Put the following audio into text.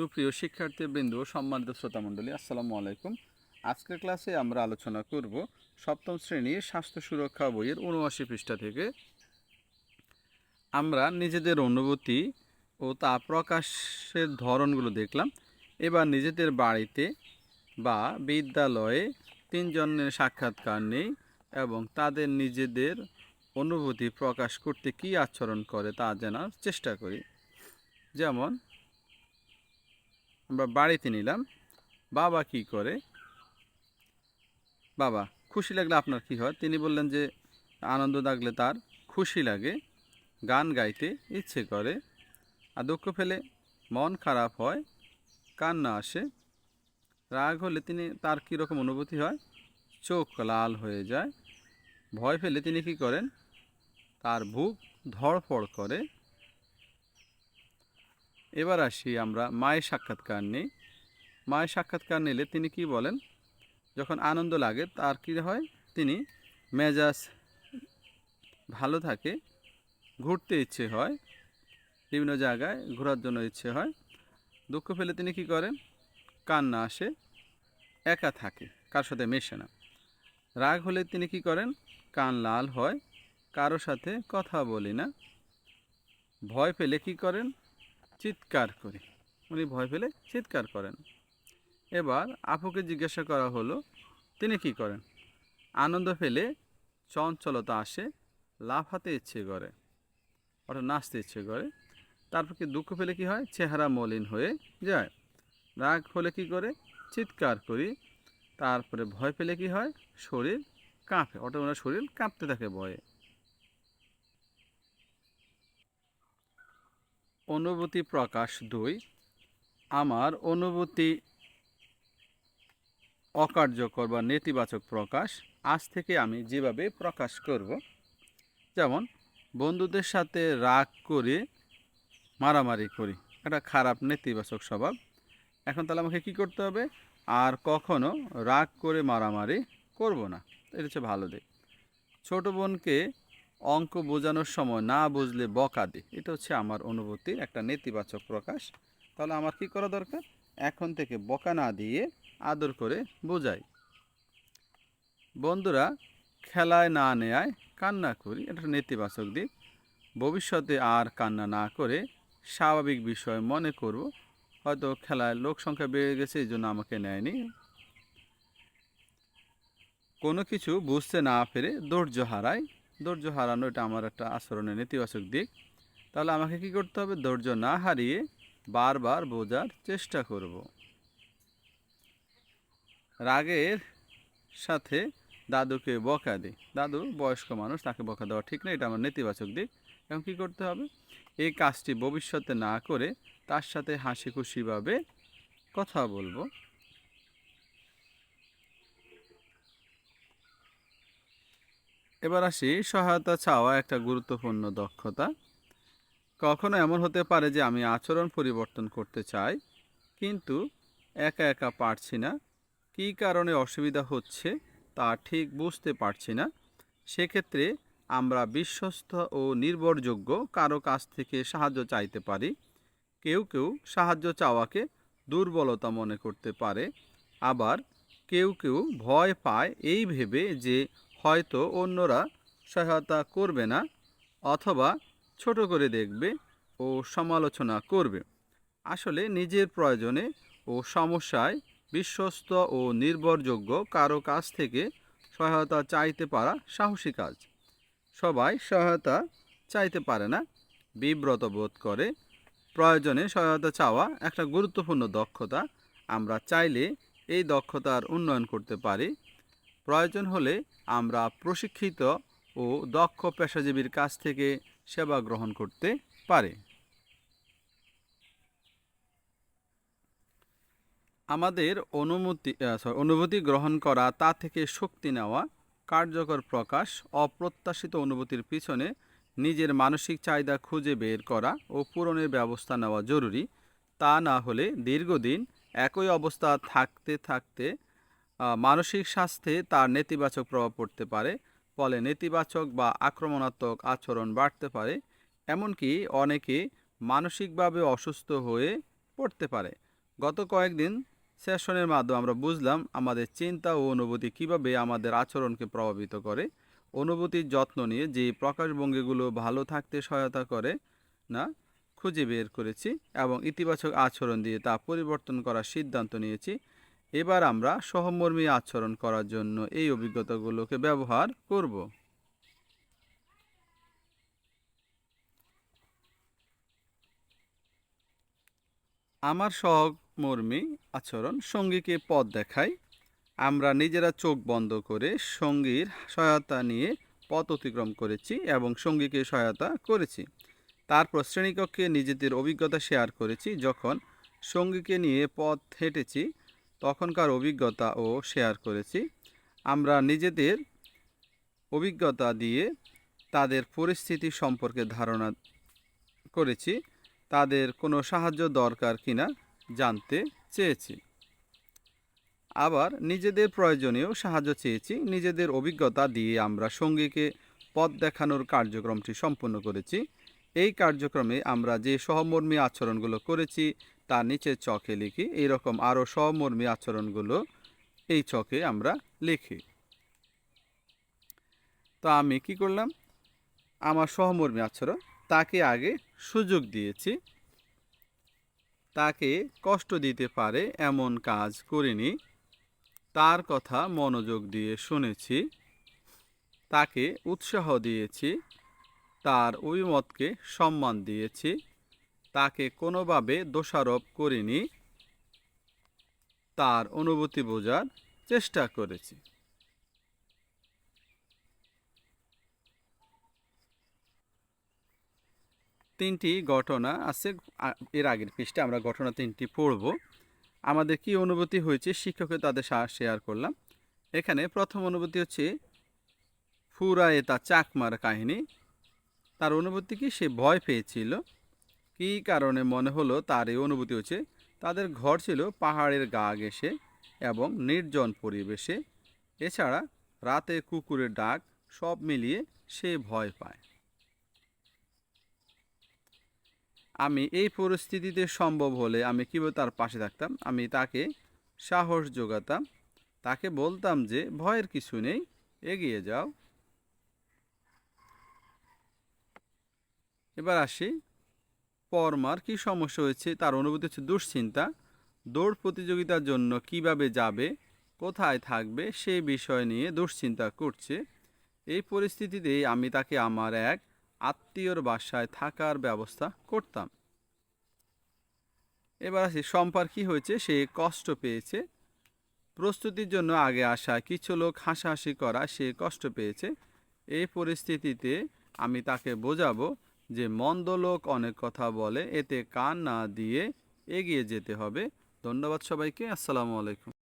সুপ্রিয় শিক্ষার্থীবৃন্দ, সম্মানিত শ্রোতামণ্ডলী, আসসালামু আলাইকুম। আজকের ক্লাসে আমরা আলোচনা করব সপ্তম শ্রেণির স্বাস্থ্য সুরক্ষা বইয়ের উনআশি পৃষ্ঠা থেকে। আমরা নিজেদের অনুভূতি ও তা প্রকাশের ধরনগুলো দেখলাম। এবার নিজেদের বাড়িতে বা বিদ্যালয়ে তিনজনের সাক্ষাৎকার নেই এবং তাদের নিজেদের অনুভূতি প্রকাশ করতে কী আচরণ করে তা জানার চেষ্টা করি। যেমন আমরা বাড়িতে নিলাম। বাবা কি করে? বাবা, খুশি লাগলে আপনার কি হয়? তিনি বললেন যে, আনন্দ লাগলে তার খুশি লাগে, গান গাইতে ইচ্ছে করে। আর দুঃখ ফেলে মন খারাপ হয়, কান্না আসে। রাগ হলে তিনি, তার কীরকম অনুভূতি হয়? চোখ লাল হয়ে যায়। ভয় ফেলে তিনি কি করেন? তার বুক ধড়ফড় করে। এবার আসি আমরা মায়ের সাক্ষাৎকার নিই মায়ের সাক্ষাৎকার নিলে তিনি কি বলেন? যখন আনন্দ লাগে তার কী হয়? তিনি মেজাজ ভালো থাকে, ঘুরতে ইচ্ছে হয়, বিভিন্ন জায়গায় ঘোরার জন্য ইচ্ছে হয়। দুঃখ পেলে তিনি কি করেন? কান্না আসে, একা থাকে কার সাথে মেশে না। রাগ হলে তিনি কি করেন? কান লাল হয় কারও সাথে কথা বলি না। ভয় পেলে কি করেন? চিৎকার করি। উনি ভয় পেলে চিৎকার করেন। এবার আপুকে জিজ্ঞাসা করা হলো, তিনি কি করেন? আনন্দ পেলে চঞ্চলতা আসে লাফাতে ইচ্ছে করে, অর্থাৎ নাচতে ইচ্ছে করে। তারপর কি দুঃখ পেলে কি হয়? চেহারা মলিন হয়ে যায়। রাগ হলে কি করে? চিৎকার করি। তারপরে ভয় পেলে কি হয়? শরীর কাঁপে, অর্থাৎ ওনার শরীর কাঁপতে থাকে ভয়ে। অনুভূতি প্রকাশ দুই, আমার অনুভূতি অকার্যকর বা নেতিবাচক প্রকাশ। আজ থেকে আমি যেভাবে প্রকাশ করব, যেমন বন্ধুদের সাথে রাগ করে, মারামারি করি, একটা খারাপ নেতিবাচক স্বভাব। এখন তাহলে আমাকে কি করতে হবে? আর কখনো রাগ করে মারামারি করব না। এটা হচ্ছে ভালো দিক। ছোটো বোনকে অঙ্ক বোঝানোর সময় না বুঝলে বকা দিই এটা হচ্ছে আমার অনুভূতির একটা নেতিবাচক প্রকাশ। তাহলে আমার কি করা দরকার? এখন থেকে বকা না দিয়ে আদর করে বোঝাই। বন্ধুরা, খেলায় না নেয় কান্না করি। এটা নেতিবাচক দিক। ভবিষ্যতে আর কান্না না করে স্বাভাবিক বিষয় মনে করব। হয়তো খেলায় লোক সংখ্যা বেড়ে গেছে, এই জন্য আমাকে নেয়নি। কোনো কিছু বুঝতে না পেরে ধৈর্য হারায় ধৈর্য হারানো এটা আমার একটা আচরণের নেতিবাচক দিক। তাহলে আমাকে কি করতে হবে? ধৈর্য না হারিয়ে বারবার বোঝার চেষ্টা করব। রাগের সাথে দাদুকে বকা দিই। দাদু বয়স্ক মানুষ, তাকে বকা দেওয়া ঠিক না, এটা আমার নেতিবাচক দিক। এখন কী করতে হবে? এই কাজটি ভবিষ্যতে না করে তার সাথে হাসি খুশিভাবে কথা বলব। এবার আসি সহায়তা চাওয়া একটা গুরুত্বপূর্ণ দক্ষতা। কখনো এমন হতে পারে যে আমি আচরণ পরিবর্তন করতে চাই, কিন্তু একা একা পারছি না। কী কারণে অসুবিধা হচ্ছে তা ঠিক বুঝতে পারছি না। সেক্ষেত্রে আমরা বিশ্বস্ত ও নির্ভরযোগ্য কারও কাছ থেকে সাহায্য চাইতে পারি। কেউ কেউ সাহায্য চাওয়াকে দুর্বলতা মনে করতে পারে। আবার কেউ কেউ ভয় পায় এই ভেবে যে হয়তো অন্যরা সহায়তা করবে না অথবা ছোট করে দেখবে ও সমালোচনা করবে। আসলে নিজের প্রয়োজনে ও সমস্যায় বিশ্বস্ত ও নির্ভরযোগ্য কারও কাছ থেকে সহায়তা চাইতে পারা সাহসী কাজ। সবাই সহায়তা চাইতে পারে না, বিব্রত বোধ করে। প্রয়োজনে সহায়তা চাওয়া একটা গুরুত্বপূর্ণ দক্ষতা। আমরা চাইলে এই দক্ষতার উন্নয়ন করতে পারি। প্রয়োজন হলে আমরা প্রশিক্ষিত ও দক্ষ পেশাজীবীর কাছ থেকে সেবা গ্রহণ করতে পারি। আমাদের অনুমতি অনুভূতি গ্রহণ করা, তা থেকে শক্তি নেওয়া, কার্যকর প্রকাশ, অপ্রত্যাশিত অনুভূতির পিছনে নিজের মানসিক চাহিদা খুঁজে বের করা ও পূরণের ব্যবস্থা নেওয়া জরুরি। তা না হলে দীর্ঘদিন একই অবস্থা থাকতে থাকতে মানসিক স্বাস্থ্যে তার নেতিবাচক প্রভাব পড়তে পারে, ফলে নেতিবাচক বা আক্রমণাত্মক আচরণ বাড়তে পারে, এমনকি অনেকে মানসিকভাবে অসুস্থ হয়ে পড়তে পারে। গত কয়েকদিন সেশনের মাধ্যমে আমরা বুঝলাম আমাদের চিন্তা ও অনুভূতি কীভাবে আমাদের আচরণকে প্রভাবিত করে। অনুভূতির যত্ন নিয়ে যে প্রকাশভঙ্গিগুলো ভালো থাকতে সহায়তা করে না, খুঁজে বের করেছি এবং ইতিবাচক আচরণ দিয়ে তা পরিবর্তন করার সিদ্ধান্ত নিয়েছি। এবার আমরা সহমর্মী আচরণ করার জন্য এই অভিজ্ঞতাগুলোকে ব্যবহার করব। আমার সহমর্মী আচরণ সঙ্গীকে পথ দেখায়। আমরা নিজেরা চোখ বন্ধ করে সঙ্গীর সহায়তা নিয়ে পথ অতিক্রম করেছি এবং সঙ্গীকে সহায়তা করেছি। তারপর শ্রেণীকক্ষে নিজেদের অভিজ্ঞতা শেয়ার করেছি। যখন সঙ্গীকে নিয়ে পথ হেঁটেছি তখনকার অভিজ্ঞতাও শেয়ার করেছি। আমরা নিজেদের অভিজ্ঞতা দিয়ে তাদের পরিস্থিতি সম্পর্কে ধারণা করেছি, তাদের কোনো সাহায্য দরকার কিনা জানতে চেয়েছি। আবার নিজেদের প্রয়োজনীয় সাহায্য চেয়েছি, নিজেদের অভিজ্ঞতা দিয়ে আমরা সঙ্গীকে পথ দেখানোর কার্যক্রমটি সম্পূর্ণ করেছি। এই কার্যক্রমে আমরা যে সহমর্মী আচরণগুলো করেছি তার নিচের চকে লিখি, এইরকম আরও সহমর্মী আচরণগুলো এই চকে আমরা লিখি। তো আমি কি করলাম? আমার সহমর্মী আচরণ, তাকে আগে সুযোগ দিয়েছি। তাকে কষ্ট দিতে পারে, এমন কাজ করিনি। তার কথা মনোযোগ দিয়ে শুনেছি। তাকে উৎসাহ দিয়েছি। তার অভিমতকে সম্মান দিয়েছি। তাকে কোনোভাবে দোষারোপ করিনি। তার অনুভূতি বোঝার চেষ্টা করেছি। তিনটি ঘটনা আছে। এর আগের পৃষ্ঠে আমরা ঘটনা তিনটি পড়ব। আমাদের কি অনুভূতি হয়েছে শিক্ষকে তাদের শেয়ার করলাম। এখানে প্রথম অনুভূতি হচ্ছে ফুরায়ে তা চাকমার কাহিনী। তার অনুভূতি কি? সে ভয় পেয়েছিল। কী কারণে মনে হলো তার এই অনুভূতি হচ্ছে? তাদের ঘর ছিল পাহাড়ের গা ঘেঁষে এবং নির্জন পরিবেশে। এছাড়া রাতে কুকুরের ডাক সব মিলিয়ে সে ভয় পায়। আমি এই পরিস্থিতিতে সম্ভব হলে আমি কীভাবে তার পাশে থাকতাম? আমি তাকে সাহস যোগাতাম। তাকে বলতাম যে, ভয়ের কিছু নেই, এগিয়ে যাও। এবার আসি পরমার কি সমস্যা হয়েছে? তার অনুভূতি হচ্ছে দুশ্চিন্তা। দৌড় প্রতিযোগিতার জন্য কীভাবে যাবে? কোথায় থাকবে? সে বিষয় নিয়ে দুশ্চিন্তা করছে। এই পরিস্থিতিতে আমি তাকে আমার এক আত্মীয়র বাসায় থাকার ব্যবস্থা করতাম। এবার আসি, সম্পার কী হয়েছে? সে কষ্ট পেয়েছে। প্রস্তুতির জন্য আগে আসা, কিছু লোক হাসাহাসি করা, সে কষ্ট পেয়েছে। এই পরিস্থিতিতে আমি তাকে বোঝাবো যে মন্দ লোক অনেক কথা বলে, এতে কান না দিয়ে এগিয়ে যেতে হবে। ধন্যবাদ সবাইকে, আসসালামু আলাইকুম।